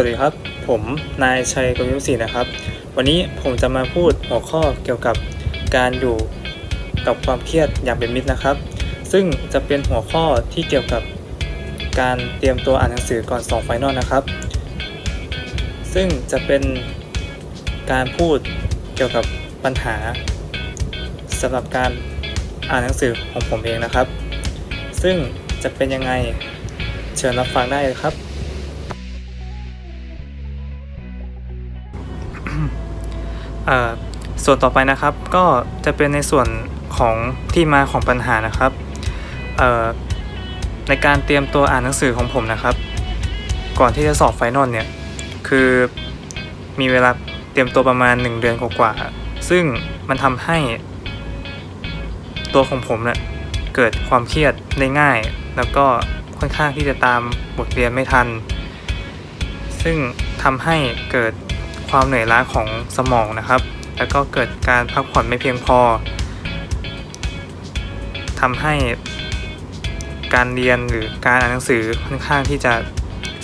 วัสดีครับ ผมนายชัยกวิวศรีนะครับ วันนี้ผมจะมาพูดหัวข้อเกี่ยวกับการอยู่กับความเครียดอย่างเป็นมิตรนะครับ ซึ่งจะเป็นหัวข้อที่เกี่ยวกับการเตรียมตัวอ่านหนังสือก่อนสองไฟนอลนะครับ ซึ่งจะเป็นการพูดเกี่ยวกับปัญหาสำหรับการอ่านหนังสือของผมเองนะครับ ซึ่งจะเป็นยังไงเชิญรับฟังได้เลยครับ ส่วนต่อไปนะครับก็จะเป็นในส่วนของที่มาของปัญหานะครับในการเตรียมตัวอ่านหนังสือของผมนะครับ ก่อนที่จะสอบไฟนอลเนี่ยคือมีเวลาเตรียมตัวประมาณ 1 เดือนกว่าๆซึ่งมันทำให้ตัวของผมเนี่ยเกิดความเครียดได้ง่าย แล้วก็ค่อนข้างที่จะตามบทเรียนไม่ทัน ซึ่งทำให้เกิด ความเหนื่อยล้าของสมองนะครับ แล้วก็เกิดการพักผ่อนไม่เพียงพอทำให้การเรียนหรือการอ่านหนังสือค่อนข้างที่จะ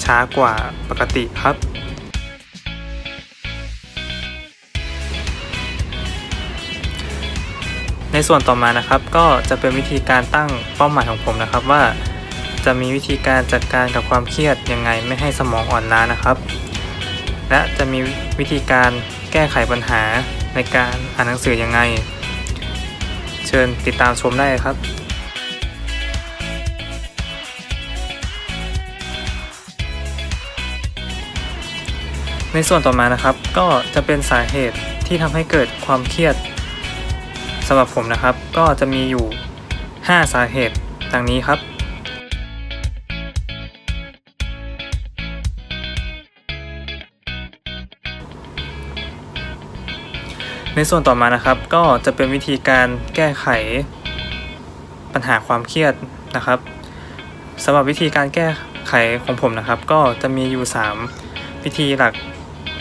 ช้ากว่าปกติครับในส่วนต่อมานะครับก็จะเป็นวิธีการตั้งเป้าหมายของผมนะครับ ว่าจะมีวิธีการจัดการกับความเครียดยังไงไม่ให้สมองอ่อนล้านะครับ และจะมีวิธีการแก้ไขปัญหาในการอ่านหนังสือยังไง เชิญติดตามชมได้ครับในส่วนต่อมานะครับก็จะเป็นสาเหตุที่ทำให้เกิดความเครียดสำหรับผมนะครับ ก็จะมีอยู่ 5 สาเหตุดังนี้ครับ ในส่วนต่อมานะครับ ก็จะเป็นวิธีการแก้ไขปัญหาความเครียดนะครับสำหรับวิธีการแก้ไขของผมนะครับ ก็จะมีอยู่ 3 วิธีหลัก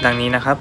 ดังนี้นะครับ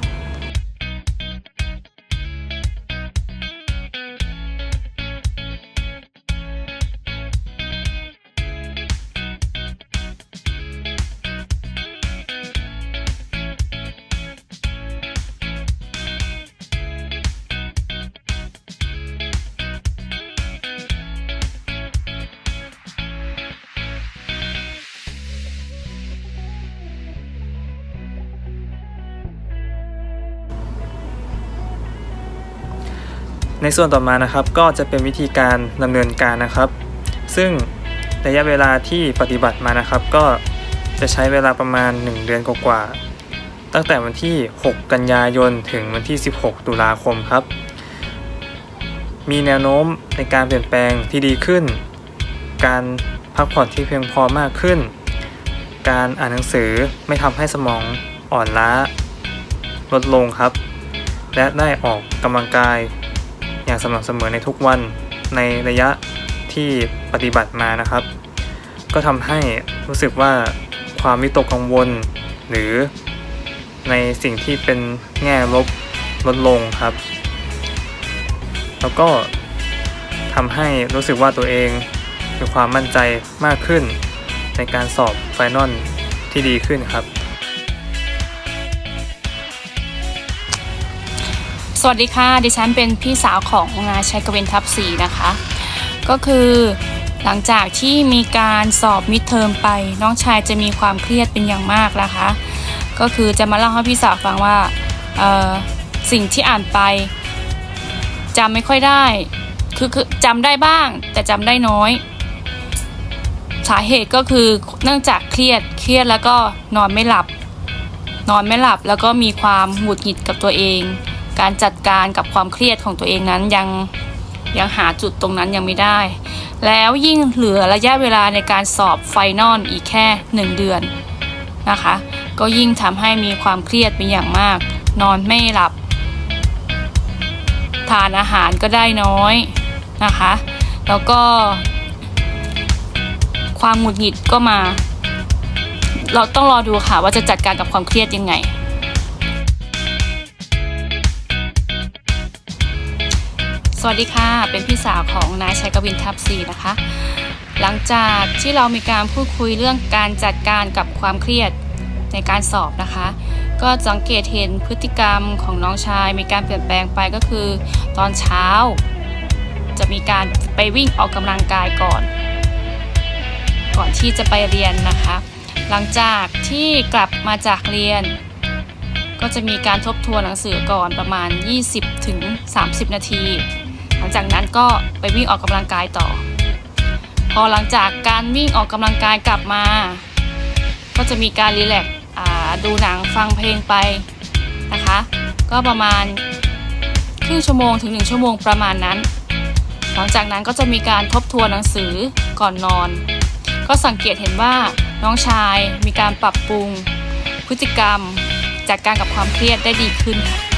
ในส่วนต่อมานะครับก็จะเป็นวิธีการดำเนินการนะครับ ซึ่งระยะเวลาที่ปฏิบัติมานะครับ ก็จะใช้เวลาประมาณ 1 เดือนกว่าๆตั้งแต่วันที่ 6 กันยายนถึงวันที่ 16 ตุลาคมครับ มีแนวโน้มในการเปลี่ยนแปลงที่ดีขึ้น การพักผ่อนที่เพียงพอมากขึ้น การอ่านหนังสือไม่ทำให้สมองอ่อนล้า ลดลงครับ และได้ออกกำลังกาย อย่างสม่ำเสมอในทุกวันในระยะที่ปฏิบัติมานะครับ ก็ทำให้รู้สึกว่าความวิตกกังวล หรือในสิ่งที่เป็นแง่ลบลดลงครับ แล้วก็ทำให้รู้สึกว่าตัวเองมีความมั่นใจมากขึ้น ในการสอบไฟนอลที่ดีขึ้นครับ สวัสดีค่ะ ดิฉันเป็นพี่สาวของนายชัยกเวนทัพศรีนะคะ ก็คือหลังจากที่มีการสอบมิดเทอมไป น้องชายจะมีความเครียดเป็นอย่างมากนะคะ ก็คือจะมาเล่าให้พี่สาวฟังว่าสิ่งที่อ่านไปจำไม่ค่อยได้ คือคือจำได้บ้าง แต่จำได้น้อย สาเหตุก็คือเนื่องจากเครียดเครียดแล้วก็นอนไม่หลับ นอนไม่หลับแล้วก็มีความหงุดหงิดกับตัวเอง การจัดการกับความเครียดของตัวเองนั้นยังยังหาจุดตรงนั้นยังไม่ได้ แล้วยิ่งเหลือระยะเวลาในการสอบไฟนอลอีกแค่ 1 เดือนนะคะ ก็ยิ่งทำให้มีความเครียดเป็นอย่างมาก นอนไม่หลับ ทานอาหารก็ได้น้อยนะคะ แล้วก็ ความหงุดหงิดก็มา เราต้องรอดูค่ะว่าจะจัดการกับความเครียดยังไง สวัสดีค่ะ เป็นพี่สาวของนายชัยกวินทัพศรีนะคะ หลังจากที่เรามีการพูดคุยเรื่องการจัดการกับความเครียดในการสอบนะคะ ก็สังเกตเห็นพฤติกรรมของน้องชายมีการเปลี่ยนแปลงไปก็คือ ตอนเช้า จะมีการไปวิ่งออกกำลังกายก่อน ก่อนที่จะไปเรียนนะคะ หลังจากที่กลับมาจากเรียน ก็จะมีการทบทวนหนังสือก่อนประมาณ 20ถึง30 นาที ลังจากนั้นก็ไปวิ่งออกกำลังกายต่อ พอหลังจากการวิ่งออกกำลังกายกลับมา ก็จะมีการรีแลกซ์ดูหนังฟังเพลงไปนะคะ ก็ประมาณครึ่งชั่วโมงถึง 1 ชั่วโมงประมาณนั้น หลังจากนั้นก็จะมีการทบทวนหนังสือก่อนนอน ก็สังเกตเห็นว่าน้องชายมีการปรับปรุงพฤติกรรมจัดการกับความเครียดได้ดีขึ้นค่ะ